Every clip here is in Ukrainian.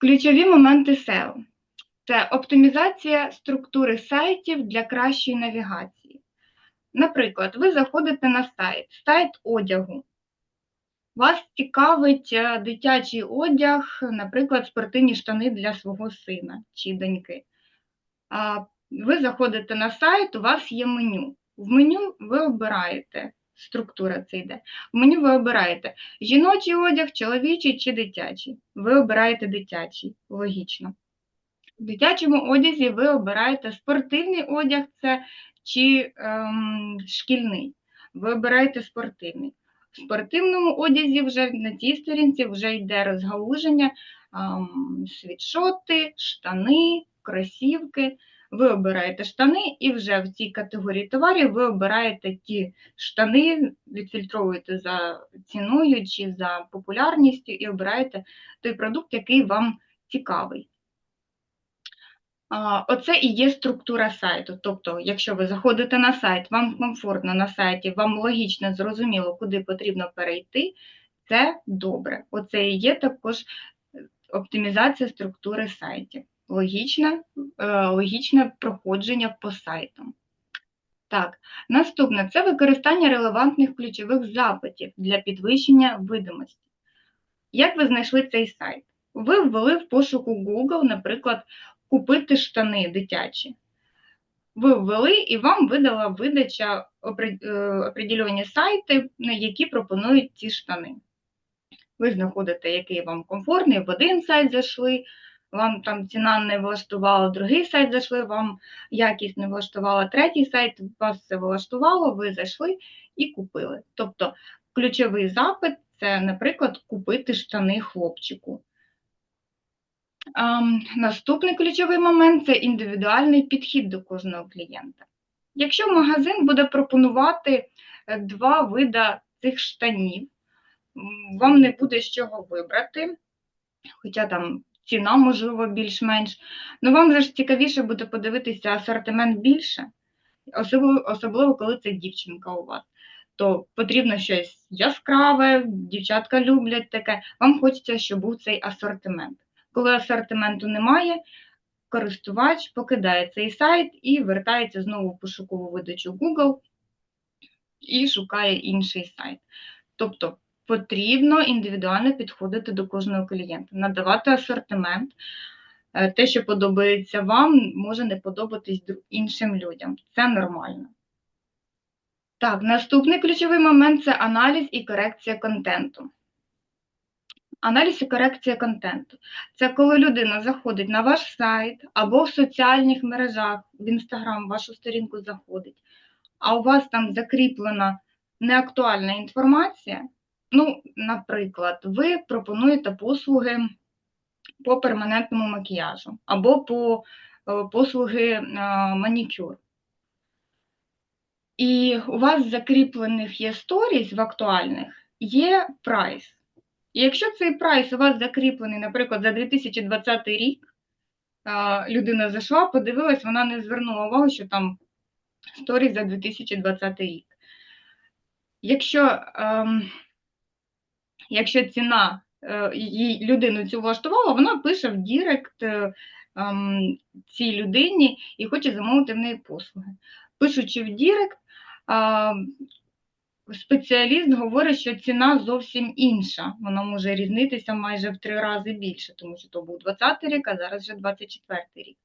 Ключові моменти SEO – це оптимізація структури сайтів для кращої навігації. Наприклад, ви заходите на сайт, сайт одягу. Вас цікавить е, дитячий одяг, наприклад, спортивні штани для свого сина чи доньки. Ви заходите на сайт, у вас є меню. В меню ви обираєте, структура це йде. В меню ви обираєте жіночий одяг, чоловічий чи дитячий. Ви обираєте дитячий, логічно. В дитячому одязі ви обираєте спортивний одяг це чи ем, шкільний. Ви обираєте спортивний. В спортивному одязі вже на цій сторінці вже йде розгалуження, ем, світшоти, штани, кросівки. Ви обираєте штани, і вже в цій категорії товарів ви обираєте ті штани, відфільтровуєте за ціною чи за популярністю, і обираєте той продукт, який вам цікавий. Оце і є структура сайту. Тобто, якщо ви заходите на сайт, вам комфортно на сайті, вам логічно зрозуміло, куди потрібно перейти, це добре. Оце і є також оптимізація структури сайтів. Логічне, е, логічне проходження по сайтам. Так, наступне це використання релевантних ключових запитів для підвищення видимості. Як ви знайшли цей сайт? Ви ввели в пошуку Google, наприклад, купити штани дитячі. Ви ввели і вам видала видача е, определені сайти, які пропонують ці штани. Ви знаходите, який вам комфортний, в один сайт зайшли, вам там ціна не влаштувала, другий сайт зайшли, вам якість не влаштувала, третій сайт, вас все влаштувало, ви зайшли і купили. Тобто ключовий запит це, наприклад, купити штани хлопчику. Наступний ключовий момент це індивідуальний підхід до кожного клієнта. Якщо магазин буде пропонувати е, два вида цих штанів, вам не буде з чого вибрати, хоча там ціна, можливо, більш-менш, але вам же ж цікавіше буде подивитися асортимент більше, особливо, особливо коли це дівчинка у вас. То потрібно щось яскраве, дівчатка люблять таке, вам хочеться, щоб був цей асортимент. Коли асортименту немає, користувач покидає цей сайт і вертається знову в пошукову видачу Google і шукає інший сайт. Тобто потрібно індивідуально підходити до кожного клієнта, надавати асортимент. Е, те, що подобається вам, може не подобатись іншим людям. Це нормально. Так, наступний ключовий момент це аналіз і корекція контенту. Аналіз і корекція контенту. Це коли людина заходить на ваш сайт або в соціальних мережах, в Інстаграм, вашу сторінку заходить, а у вас там закріплена неактуальна інформація. Ну, наприклад, ви пропонуєте послуги по перманентному макіяжу або по е, послуги е, манікюр. І у вас закріплених є сторіс в актуальних, є прайс. І якщо цей прайс у вас закріплений, наприклад, за 2020 рік, людина зайшла, подивилась, вона не звернула увагу, що там сторіс за 2020 рік. Якщо ем, якщо ціна е, їй людину цю влаштувала, вона пише в Дірект е, ем, цій людині і хоче замовити в неї послуги. Пишучи в Дірект, спеціаліст говорить, що ціна зовсім інша. Вона може різнитися майже в три рази більше, тому що то був 20 рік, а зараз вже 24 рік.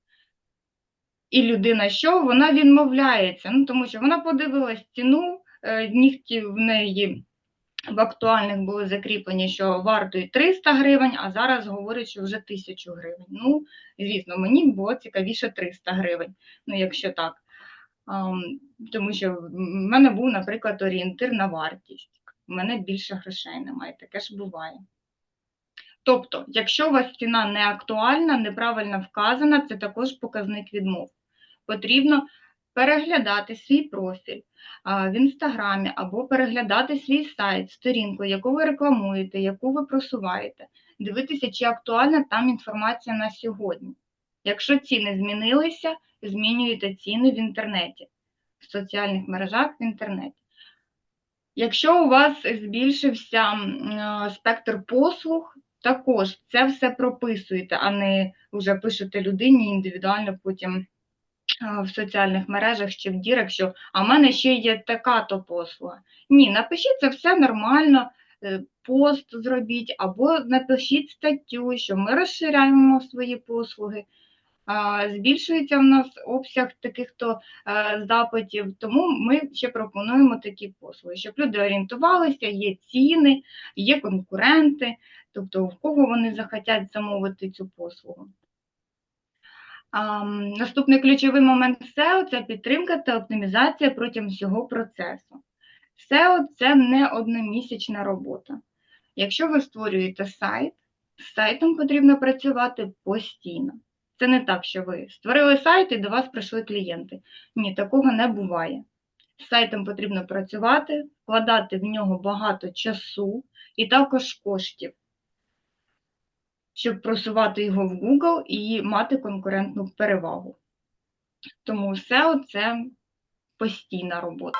І людина що? Вона відмовляється, ну, тому що вона подивилась ціну, е, нігті в неї в актуальних були закріплені, що вартують 300 гривень, а зараз говорять, що вже 1000 гривень. Ну, звісно, мені було цікавіше 300 гривень, ну, якщо так. Тому що в мене був, наприклад, орієнтир на вартість. У мене більше грошей немає, таке ж буває. Тобто, якщо у вас ціна не актуальна, неправильно вказана, це також показник відмов. Потрібно переглядати свій профіль в інстаграмі або переглядати свій сайт, сторінку, яку ви рекламуєте, яку ви просуваєте, дивитися, чи актуальна там інформація на сьогодні. Якщо ціни змінилися, змінюєте ціни в інтернеті, в соціальних мережах в інтернеті. Якщо у вас збільшився спектр послуг, також це все прописуєте, а не вже пишете людині індивідуально потім в соціальних мережах чи в дірах, що а в мене ще є така-то послуга. Ні, напишіть це все нормально, е, пост зробіть або напишіть статтю, що ми розширяємо свої послуги. Збільшується в нас обсяг таких то е, запитів, тому ми ще пропонуємо такі послуги, щоб люди орієнтувалися, є ціни, є конкуренти, тобто в кого вони захотять замовити цю послугу. Наступний ключовий момент SEO – це підтримка та оптимізація протягом всього процесу. SEO – це не одномісячна робота. Якщо ви створюєте сайт, з сайтом потрібно працювати постійно. Це не так, що ви створили сайт і до вас прийшли клієнти. Ні, такого не буває. З сайтом потрібно працювати, вкладати в нього багато часу і також коштів, щоб просувати його в Google і мати конкурентну перевагу. Тому SEO – це постійна робота.